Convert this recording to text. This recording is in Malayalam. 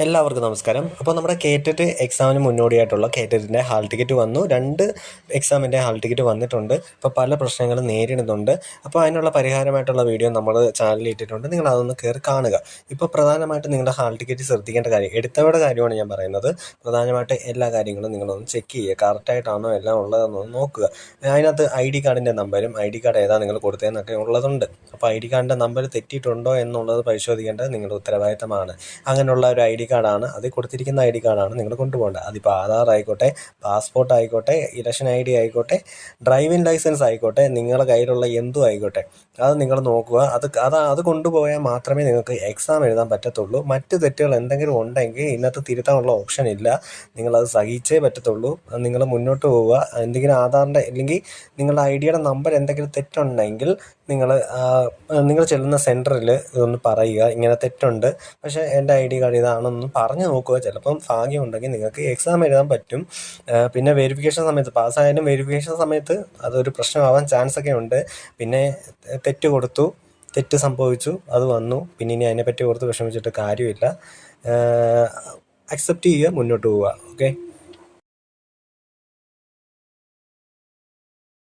എല്ലാവർക്കും നമസ്കാരം. അപ്പോൾ നമ്മുടെ കേറ്ററ്റ് എക്സാമിന് മുന്നോടിയായിട്ടുള്ള കേറ്ററ്റിന്റെ ഹാൾ ടിക്കറ്റ് വന്നു. രണ്ട് എക്സാമിന്റെ ഹാൾ ടിക്കറ്റ് വന്നിട്ടുണ്ട്. അപ്പോൾ പല പ്രശ്നങ്ങളും നേരിടുന്നുണ്ട്. അപ്പോൾ അതിനുള്ള പരിഹാരമായിട്ടുള്ള വീഡിയോ നമ്മൾ ചാനലിൽ ഇട്ടിട്ടുണ്ട്. നിങ്ങൾ അതൊന്ന് കയറി കാണുക. ഇപ്പോൾ പ്രധാനമായിട്ടും നിങ്ങളുടെ ഹാൾ ടിക്കറ്റ് ശ്രദ്ധിക്കേണ്ട കാര്യം എടുത്തവരുടെ കാര്യമാണ് ഞാൻ പറയുന്നത്. പ്രധാനമായിട്ട് എല്ലാ കാര്യങ്ങളും നിങ്ങളൊന്ന് ചെക്ക് ചെയ്യുക. കറക്റ്റായിട്ടാണോ എല്ലാം ഉള്ളതെന്നൊന്ന് നോക്കുക. അതിനകത്ത് ഐ ഡി കാർഡിന്റെ നമ്പരും ഐ ഡി കാർഡ് ഏതാ നിങ്ങൾ കൊടുത്തതെന്നൊക്കെ ഉള്ളതുണ്ട്. അപ്പോൾ ഐ ഡി കാർഡിന്റെ നമ്പർ തെറ്റിയിട്ടുണ്ടോ എന്നുള്ളത് പരിശോധിക്കേണ്ടത് നിങ്ങളുടെ ഉത്തരവാദിത്തമാണ്. അങ്ങനെയുള്ള ഒരു ഐ കാർഡാണ് അതിൽ കൊടുത്തിരിക്കുന്ന ഐ ഡി കാർഡാണ് നിങ്ങൾ കൊണ്ടുപോകേണ്ടത്. അതിപ്പോൾ ആധാർ ആയിക്കോട്ടെ പാസ്പോർട്ട് ആയിക്കോട്ടെ ഇലക്ഷൻ ഐ ഡി ആയിക്കോട്ടെ ഡ്രൈവിംഗ് ലൈസൻസ് ആയിക്കോട്ടെ നിങ്ങളുടെ കയ്യിലുള്ള എന്തും ആയിക്കോട്ടെ. അത് നിങ്ങൾ നോക്കുക. അത് അത് അത് കൊണ്ടുപോയാൽ മാത്രമേ നിങ്ങൾക്ക് എക്സാം എഴുതാൻ പറ്റത്തുള്ളൂ. മറ്റ് തെറ്റുകൾ എന്തെങ്കിലും ഉണ്ടെങ്കിൽ ഇന്നത്തെ തിരുത്താനുള്ള ഓപ്ഷൻ ഇല്ല. നിങ്ങളത് സഹിച്ചേ പറ്റത്തുള്ളൂ. നിങ്ങൾ മുന്നോട്ട് പോവുക. എന്തെങ്കിലും ആധാറിന്റെ അല്ലെങ്കിൽ നിങ്ങളുടെ ഐ ഡിയുടെ നമ്പർ എന്തെങ്കിലും തെറ്റുണ്ടെങ്കിൽ നിങ്ങൾ നിങ്ങൾ ചെല്ലുന്ന സെന്ററിൽ ഇതൊന്ന് പറയുക. ഇങ്ങനെ തെറ്റുണ്ട്. പക്ഷേ എന്റെ ഐ ഡി കാർഡ് ഇതാണെന്ന് പറഞ്ഞു നോക്കുക. ചിലപ്പം ഭാഗ്യമുണ്ടെങ്കിൽ നിങ്ങൾക്ക് എക്സാം എഴുതാൻ പറ്റും. പിന്നെ വെരിഫിക്കേഷൻ സമയത്ത് പാസ്സായാലും വെരിഫിക്കേഷൻ സമയത്ത് അതൊരു പ്രശ്നമാവാൻ ചാൻസ് ഒക്കെ ഉണ്ട്. പിന്നെ തെറ്റ് കൊടുത്തു തെറ്റ് സംഭവിച്ചു അത് വന്നു. പിന്നെ ഇനി അതിനെപ്പറ്റി ഓർത്ത് വിഷമിച്ചിട്ട് കാര്യമില്ല. അക്സെപ്റ്റ് ചെയ്യുക മുന്നോട്ട് പോവുക. ഓക്കെ?